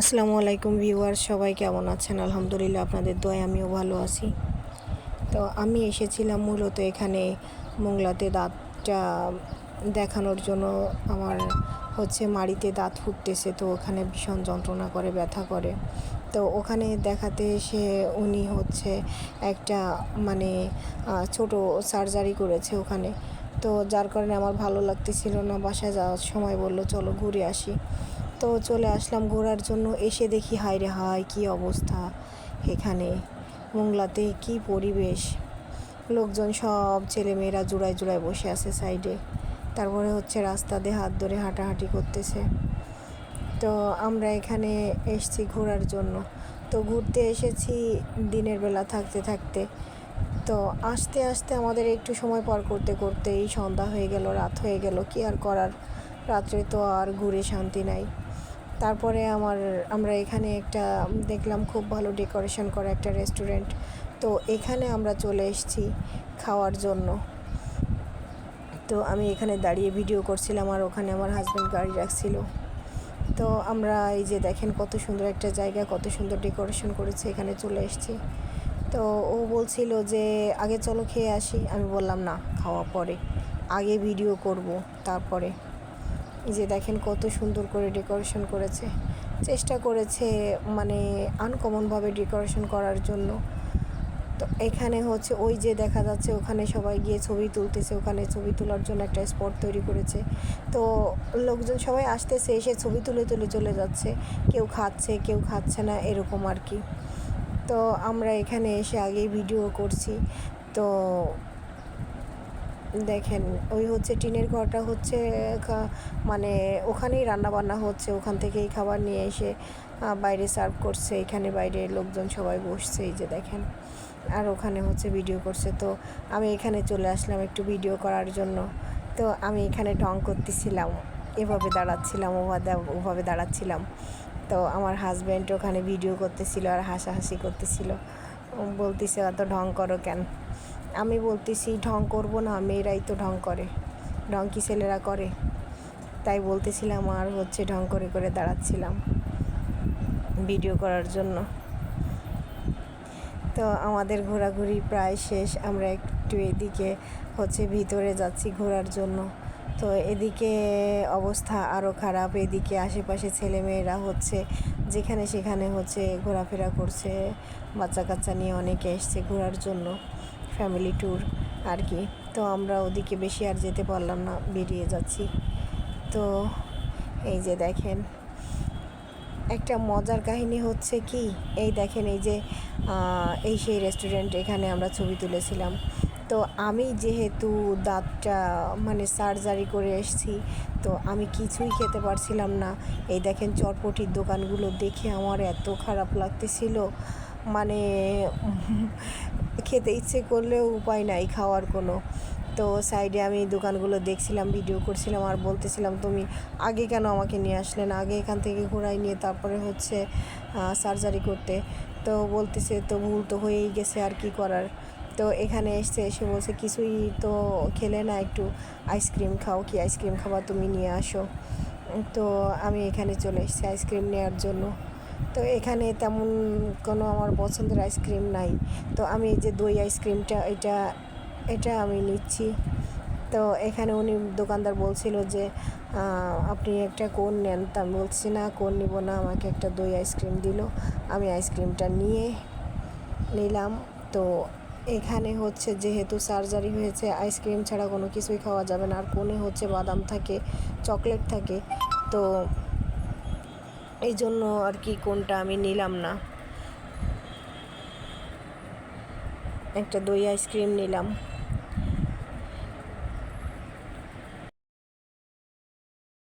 আসসালামু আলাইকুম ভিউয়ার, সবাই কেমন আছেন? আলহামদুলিল্লাহ আপনাদের দোয়ায় আমিও ভালো আছি। তো আমি এসেছিলাম মূলত এখানে মোংলাতে দাঁতটা দেখানোর জন্য। আমার হচ্ছে মাড়িতে দাঁত ফুটতেছে, তো ওখানে ভীষণ যন্ত্রণা করে, ব্যথা করে। তো ওখানে দেখাতে এসে উনি হচ্ছে একটা মানে ছোট সার্জারি করেছে ওখানে। তো যার কারণে আমার ভালো লাগতেছিল না, বাসায় যাওয়ার সময় বলল, চলো ঘুরে আসি। তো চলে আসলাম ঘোরার জন্য। এসে দেখি, হায় রে হায়, কী অবস্থা এখানে? মোংলাতে কি পরিবেশ? লোকজন সব ছেলেমেয়েরা জোড়ায় জোড়ায় বসে আছে সাইডে। তারপরে হচ্ছে রাস্তা দিয়ে হাত ধরে হাঁটাহাঁটি করতেছে। তো আমরা এখানে এসছি ঘোরার জন্য। তো ঘুরতে এসেছি দিনের বেলা থাকতে থাকতে। তো আসতে আসতে আমাদের একটু সময় পার করতে করতেই সন্ধ্যা হয়ে গেল, রাত হয়ে গেল। কি আর করার? রাত্রে তো আর ঘুরে শান্তি নাই। তারপরে আমার, আমরা এখানে একটা, দেখলাম খুব ভালো ডেকোরেশন করা একটা রেস্টুরেন্ট। তো এখানে আমরা চলে এসেছি খাওয়ার জন্য। তো আমি এখানে দাঁড়িয়ে ভিডিও করছিলাম আর ওখানে আমার হাজব্যান্ড গাড়ি রাখছিল। তো আমরা এই যে দেখেন কত সুন্দর একটা জায়গা, কত সুন্দর ডেকোরেশন করেছে, এখানে চলে এসেছি। তো ও বলছিল যে, আগে চলো খেয়ে আসি। আমি বললাম, না, খাওয়া পরে। আগে ভিডিও করব তারপরে। যে দেখেন কত সুন্দর করে ডেকোরেশন করেছে। চেষ্টা করেছে মানে আনকমনভাবে ডেকোরেশন করার জন্য। তো এখানে হচ্ছে ওই যে দেখা যাচ্ছে ওখানে সবাই গিয়ে ছবি তুলতেছে, ওখানে ছবি তোলার জন্য একটা স্পট তৈরি করেছে। তো লোকজন সবাই আসতেছে, এসে ছবি তুলে তুলে চলে যাচ্ছে। কেউ খাচ্ছে কেউ খাচ্ছে না, এরকম আর কি। তো আমরা এখানে এসে আগেই ভিডিও করছি। তো দেখেন, ওই হচ্ছে টিনের ঘরটা হচ্ছে মানে ওখানেই রান্না বান্না হচ্ছে। ওখান থেকেই খাবার নিয়ে এসে বাইরে সার্ভ করছে। এখানে বাইরে লোকজন সবাই বসছে, এই যে দেখেন। আর ওখানে হচ্ছে ভিডিও করছে। তো আমি এখানে চলে আসলাম একটু ভিডিও করার জন্য। তো আমি এখানে ঢং করতেছিলাম। এভাবে দাঁড়াচ্ছিলাম, ওভাবে ওভাবে দাঁড়াচ্ছিলাম। তো আমার হাজব্যান্ড ওখানে ভিডিও করতেছিল আর হাসাহাসি করতেছিল। বলতেছে অত ঢং করো কেন? আমি বলতেছি, ঢং করব না, মেয়েরাই তো ঢং করে। ঢং কি ছেলেরা করে? তাই বলতেছিলাম, আর হচ্ছে ঢং করে করে দাঁড়াচ্ছিলাম ভিডিও করার জন্য। তো আমাদের ঘোরাঘুরি প্রায় শেষ, আমরা একটু এদিকে হচ্ছে ভিতরে যাচ্ছি ঘোরার জন্য। তো এদিকে অবস্থা আরও খারাপ, এদিকে আশেপাশে ছেলেমেয়েরা হচ্ছে যেখানে সেখানে হচ্ছে ঘোরাফেরা করছে বাচ্চা কাচ্চা নিয়ে অনেকে এসছে ঘোরার জন্য। ফ্যামিলি ট্যুর আর কি তো আমরা ওদিকে বেশি আর যেতে পারলাম না, বেরিয়ে যাচ্ছি। তো এই যে দেখেন, একটা মজার কাহিনী হচ্ছে কি, এই দেখেন এই যে এই সেই রেস্টুরেন্ট এখানে আমরা ছবি তুলেছিলাম। তো আমি যেহেতু দাঁতটা মানে সার্জারি করে এসেছি, তো আমি কিছুই খেতে পারছিলাম না। এই দেখেন চটপটির দোকানগুলো দেখে আমার এত খারাপ লাগতেছিল। মানে খেতে ইচ্ছে করলেও উপায় নাই খাওয়ার কোনো। তো সাইডে আমি দোকানগুলো দেখছিলাম ভিডিও করছিলাম আর বলতেছিলাম, তুমি আগে কেন আমাকে নিয়ে আসলে না? আগে এখান থেকে ঘোরাই নিয়ে তারপরে হচ্ছে সার্জারি করতে। তো বলতেছে, তো ভুল তো হয়েই গেছে আর কি করার? তো এখানে এসছে এসে বলছে, কিছুই তো খেলে না, একটু আইসক্রিম খাও কি? আইসক্রিম খাবার তুমি নিয়ে আসো। তো আমি এখানে চলে এসেছি আইসক্রিম নেওয়ার জন্য। তো এখানে তেমন কোনো আমার পছন্দের আইসক্রিম নাই। তো আমি এই যে দই আইসক্রিমটা এটা এটা আমি নিচ্ছি। তো এখানে উনি দোকানদার বলছিল যে আপনি একটা কোন নেন। তা আমি বলছি, না, কোন নিব না, আমাকে একটা দই আইসক্রিম দিল। আমি আইসক্রিমটা নিয়ে নিলাম। তো এখানে হচ্ছে যেহেতু সার্জারি হয়েছে আইসক্রিম ছাড়া কোনো কিছুই খাওয়া যাবে না। আর কোণে হচ্ছে বাদাম থাকে চকলেট থাকে, তো এই জন্য আর কি কোনটা আমি নিলাম না। একটা দই আইসক্রিম নিলাম।